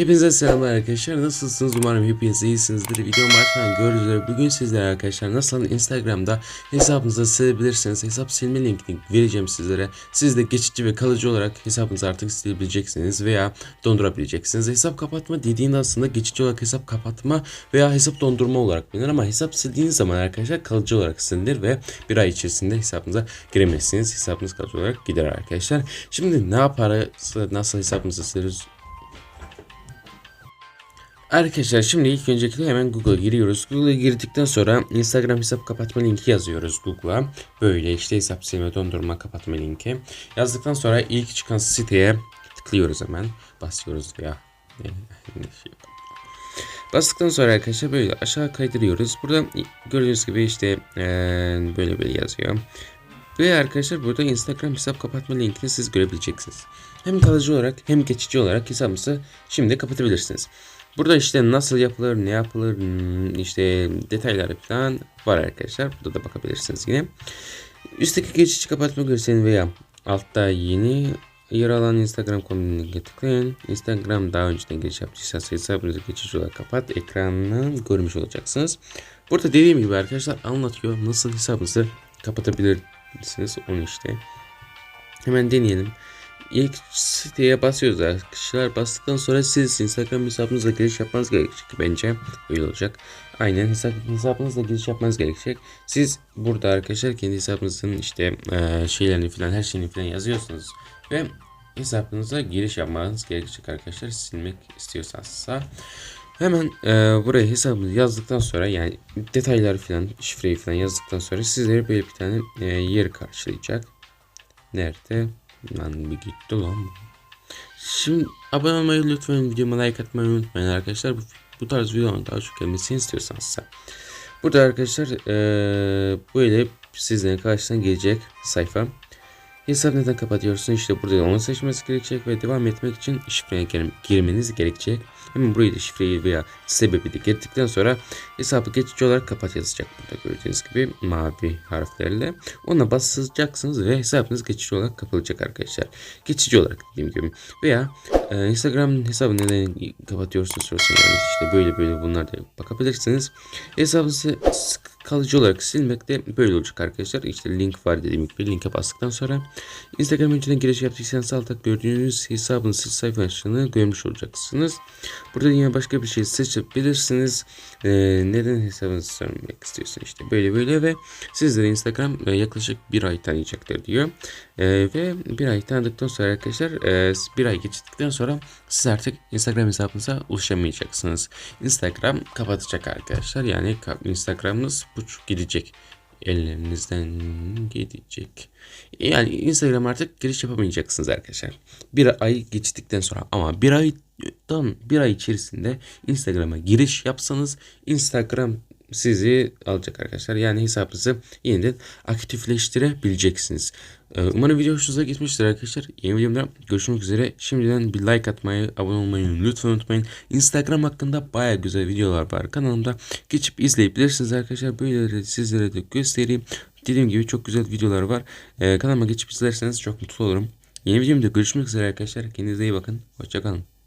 Hepinize selamlar arkadaşlar. Nasılsınız? Umarım hepiniz iyisinizdir. Video baştan gördüğünüz bugün sizlere arkadaşlar nasıl Instagram'da hesabınızı silebilirsiniz. Hesap silme linkini vereceğim sizlere. Siz de geçici ve kalıcı olarak hesabınızı artık silebileceksiniz veya dondurabileceksiniz. Hesap kapatma dediğinde aslında geçici olarak hesap kapatma veya hesap dondurma olarak bilinir ama hesap sildiğiniz zaman arkadaşlar kalıcı olarak silinir ve bir ay içerisinde hesabınıza giremezsiniz. Hesabınız kalıcı olarak gider arkadaşlar. Şimdi ne yaparız? Nasıl hesabımızı sileriz? Arkadaşlar şimdi ilk öncelikle hemen Google'a giriyoruz. Google'a girdikten sonra Instagram hesap kapatma linki yazıyoruz Google'a. Böyle işte hesap silme dondurma kapatma linki. Yazdıktan sonra ilk çıkan siteye tıklıyoruz hemen. Basıyoruz ya. Bastıktan sonra arkadaşlar böyle aşağı kaydırıyoruz. Burada gördüğünüz gibi işte böyle böyle yazıyor. Ve arkadaşlar burada Instagram hesap kapatma linkini siz görebileceksiniz. Hem kalıcı olarak hem geçici olarak hesabınızı şimdi kapatabilirsiniz. Burada işte nasıl yapılır, ne yapılır, hmm, işte detayları falan var arkadaşlar. Burada da bakabilirsiniz yine. Üstteki geçici kapatma görseli veya altta yeni yer alan Instagram konularına tıklayın. Instagram daha önceden giriş yaptıysanız hesabınızı geçici olarak kapat. Ekranını görmüş olacaksınız. Burada dediğim gibi arkadaşlar anlatıyor nasıl hesabınızı kapatabilirsiniz onu işte. Hemen deneyelim. İlk siteye basıyoruz arkadaşlar. Bastıktan sonra siz Instagram hesabınıza giriş yapmanız gerekecek bence. Öyle olacak. Aynen hesap, hesabınızla giriş yapmanız gerekecek. Siz burada arkadaşlar kendi hesabınızın işte eee, şeylerini falan her şeyini falan yazıyorsunuz. Ve hesabınıza giriş yapmanız gerekecek arkadaşlar. Silmek istiyorsanız. Hemen eee, buraya hesabınızı yazdıktan sonra yani detayları falan şifreyi falan yazdıktan sonra sizlere böyle bir tane eee, yer karşılayacak. Nerede? Lan bir gitti lan. Şimdi abone olmayı lütfen videoma like atmayı unutmayın arkadaşlar. Bu, bu tarz videoların daha çok gelmesini istiyorsanız. ise. Burada arkadaşlar eee, böyle sizlerin karşısına gelecek sayfa. Hesap neden kapatıyorsun? İşte burada onu seçmesi gerekecek ve devam etmek için şifreye gir- girmeniz gerekecek. Hemen burayı da şifreyi veya sebebi de girdikten sonra hesabı geçici olarak kapat yazacak burada gördüğünüz gibi mavi harflerle. Ona basacaksınız ve hesabınız geçici olarak kapatılacak arkadaşlar. Geçici olarak dediğim gibi. Veya e, Instagram hesabı neden kapatıyorsunuz sorusuna yani işte böyle böyle bunlar da bakabilirsiniz. Hesabınızı kalıcı olarak silmek de böyle olacak arkadaşlar. İşte link var dediğim gibi linke bastıktan sonra Instagram önceden giriş yaptıysanız altta gördüğünüz hesabın sil sayfasını görmüş olacaksınız. Burada yine başka bir şey seçebilirsiniz. Ee, neden hesabınızı söylemek istiyorsun işte böyle böyle ve sizlere Instagram e, yaklaşık bir ay tanıyacaktır diyor. Ee, ve bir ay tanıdıktan sonra arkadaşlar e, bir ay geçtikten sonra siz artık Instagram hesabınıza ulaşamayacaksınız. Instagram kapatacak arkadaşlar. Yani Instagram'ınız buçuk gidecek. Ellerinizden gidecek. Yani Instagram artık giriş yapamayacaksınız arkadaşlar. Bir ay geçtikten sonra ama bir aydan bir ay içerisinde Instagram'a giriş yapsanız Instagram sizi alacak arkadaşlar. Yani hesabınızı yeniden aktifleştirebileceksiniz. Ee, Umarım video hoşunuza gitmiştir arkadaşlar. Yeni videomda görüşmek üzere. Şimdiden bir like atmayı, abone olmayı lütfen unutmayın. Instagram hakkında baya güzel videolar var kanalımda. Geçip izleyebilirsiniz arkadaşlar. Böyleleri sizlere de göstereyim. Dediğim gibi çok güzel videolar var. Ee, kanalıma geçip izlerseniz çok mutlu olurum. Yeni videomda görüşmek üzere arkadaşlar. Kendinize iyi bakın. Hoşçakalın.